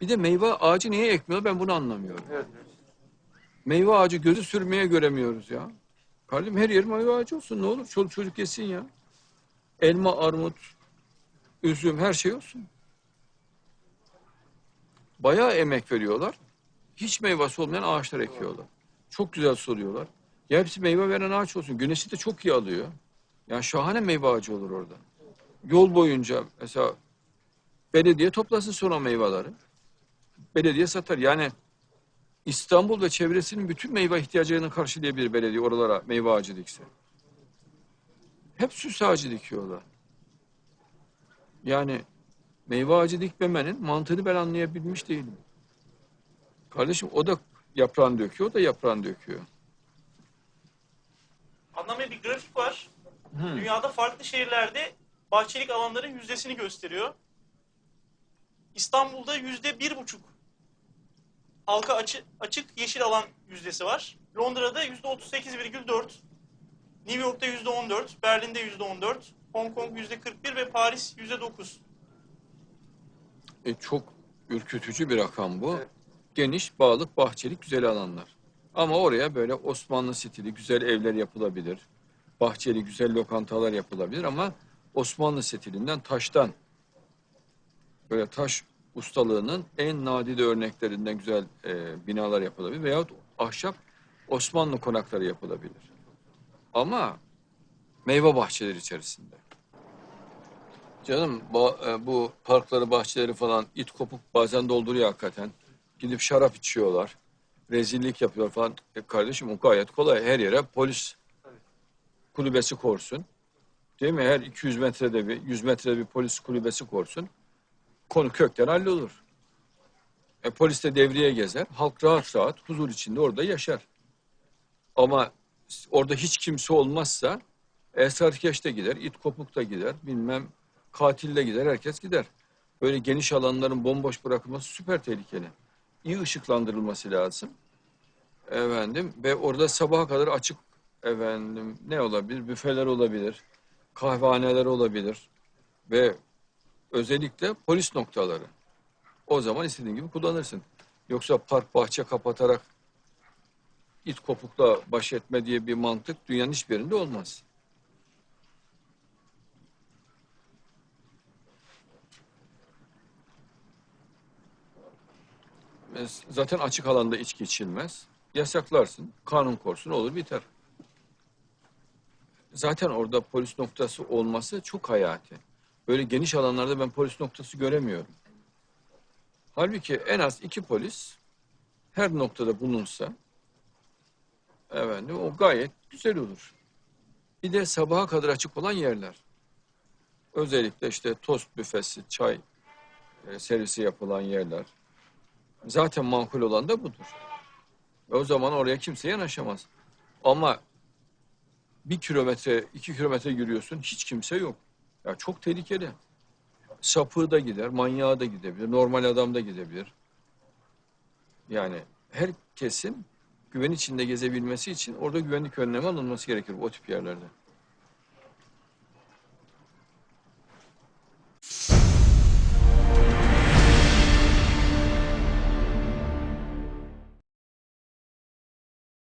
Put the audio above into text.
Bir de meyve ağacı niye ekmiyor ben bunu anlamıyorum. Evet. Meyve ağacı gözü sürmeye göremiyoruz ya. Kardeşim her yer meyve ağacı olsun ne olur çoluk çocuk yesin ya. Elma, armut, üzüm her şey olsun. Bayağı emek veriyorlar. Hiç meyvesi olmayan ağaçlar ekiyorlar. Çok güzel soruyorlar. Ya hepsi meyve veren ağaç olsun. Güneşi de çok iyi alıyor. Yani şahane meyve ağacı olur orada. Yol boyunca mesela belediye toplasın sonra meyveleri. Belediye satar. Yani İstanbul ve çevresinin bütün meyve ihtiyacını karşılayabilir belediye oralara meyve ağacı dikse. Hep süs ağacı dikiyorlar. Yani meyve ağacı dikmemenin mantığını ben anlayabilmiş değilim. Kardeşim o da yaprağını döküyor, o da yaprağını döküyor. Anlamaya bir grafik var. Hı. Dünyada farklı şehirlerde bahçelik alanların yüzdesini gösteriyor. İstanbul'da yüzde bir buçuk halka açı, açık yeşil alan yüzdesi var. Londra'da yüzde otuz sekiz virgül dört. New York'ta yüzde on dört. Berlin'de yüzde on dört. Hong Kong yüzde kırk bir ve Paris yüzde dokuz. E, çok ürkütücü bir rakam bu. Evet. Geniş, bağlık, bahçelik, güzel alanlar. Ama oraya böyle Osmanlı stili güzel evler yapılabilir. Bahçeli güzel lokantalar yapılabilir ama Osmanlı stilinden taştan böyle taş ustalığının en nadide örneklerinden güzel e, binalar yapılabilir veyahut ahşap Osmanlı konakları yapılabilir. Ama meyve bahçeleri içerisinde. Canım e, bu parkları, bahçeleri falan it kopuk bazen dolduruyor hakikaten. Gidip şarap içiyorlar. Rezillik yapıyor falan. E kardeşim o gayet kolay. Her yere polis kulübesi korsun. Değil mi? Her 200 metrede bir, 100 metrede bir polis kulübesi korsun. Konu kökten hallolur. E, polis de devreye gezer. Halk rahat rahat huzur içinde orada yaşar. Ama orada hiç kimse olmazsa esrarkeş de gider, it kopuk da gider, bilmem katil de gider, herkes gider. Böyle geniş alanların bomboş bırakılması süper tehlikeli. İyi ışıklandırılması lazım. Efendim ve orada sabaha kadar açık efendim ne olabilir? Büfeler olabilir, kahvehaneler olabilir ve özellikle polis noktaları. O zaman istediğin gibi kullanırsın. Yoksa park bahçe kapatarak it kopukla baş etme diye bir mantık dünyanın hiçbir yerinde olmaz. Zaten açık alanda içki içilmez. Yasaklarsın, kanun korsun olur biter. Zaten orada polis noktası olması çok hayati. Böyle geniş alanlarda ben polis noktası göremiyorum. Halbuki en az iki polis her noktada bulunsa efendim, o gayet güzel olur. Bir de sabaha kadar açık olan yerler. Özellikle işte tost büfesi, çay e, servisi yapılan yerler. Zaten makul olan da budur. Ve o zaman oraya kimse yanaşamaz. Ama bir kilometre, iki kilometre yürüyorsun hiç kimse yok. Ya çok tehlikeli. Sapığı da gider, manyağı da gidebilir, normal adam da gidebilir. Yani herkesin güven içinde gezebilmesi için orada güvenlik önlemi alınması gerekir o tip yerlerde.